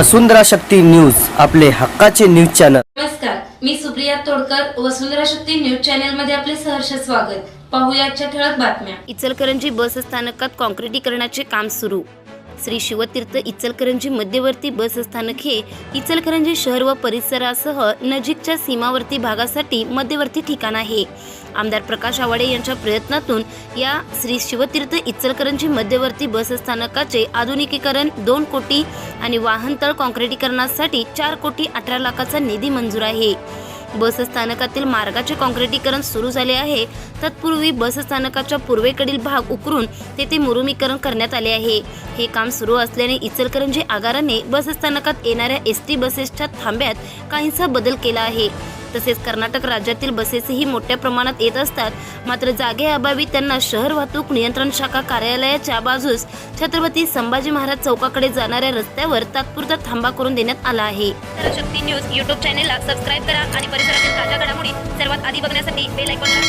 वसुंधरा Shakti news आपले हक्काचे news channel. नमस्कार मी सुप्रिया तोडकर वसुंधरा शक्ती न्यूज चॅनलमध्ये आपले सहर्ष स्वागत. पाहूया आजच्या ठळक बातम्या. इचलकरंजी बस स्थानकात काँक्रिटीकरणाचे काम सुरू. श्री शिवतीर्थ इचलकरंजी मध्यवर्ती बस स्थानक हे इचलकरंजी शहर व परिसरासह नजीकच्या सीमावर्ती भागासाठी मध्यवर्ती ठिकाण आहे. आमदार प्रकाश आवाडे यांच्या प्रयत्नातून या श्री शिवतीर्थ इचलकरंजी मध्यवर्ती बस स्थानकाचे आधुनिकीकरण दोन कोटी आणि वाहनतळ कॉन्क्रिटीकरणासाठी चार कोटी अठरा लाखाचा निधी मंजूर आहे. बस स्थानकातील मार्गाचे कॉन्क्रिटीकरण सुरू झाले आहे. तत्पूर्वी बसस्थानकाच्या पूर्वेकडील भाग उकरून तेथे मुरुमीकरण करण्यात आले आहे. हे काम सुरू असल्याने इचलकरंजी आगाराने बसस्थानकात येणाऱ्या एस टी बसेसच्या थांब्यात काहीसा बदल केला आहे. तसेच कर्नाटक राज्यातील बसेसही मोठ्या प्रमाणात येत असतात. मात्र जागेअभावी त्यांना शहर वाहतूक नियंत्रण शाखा कार्यालयाच्या बाजूस छत्रपती संभाजी महाराज चौकाकडे जाणाऱ्या रस्त्यावर तात्पुरता थांबा करून देण्यात आला आहे. शक्ती न्यूज युट्यूब चॅनेलला सबस्क्राईब करा आणि परिसरातील ताज्या घडामोडी सर्वात आधी बघण्यासाठी बेल आयकॉनला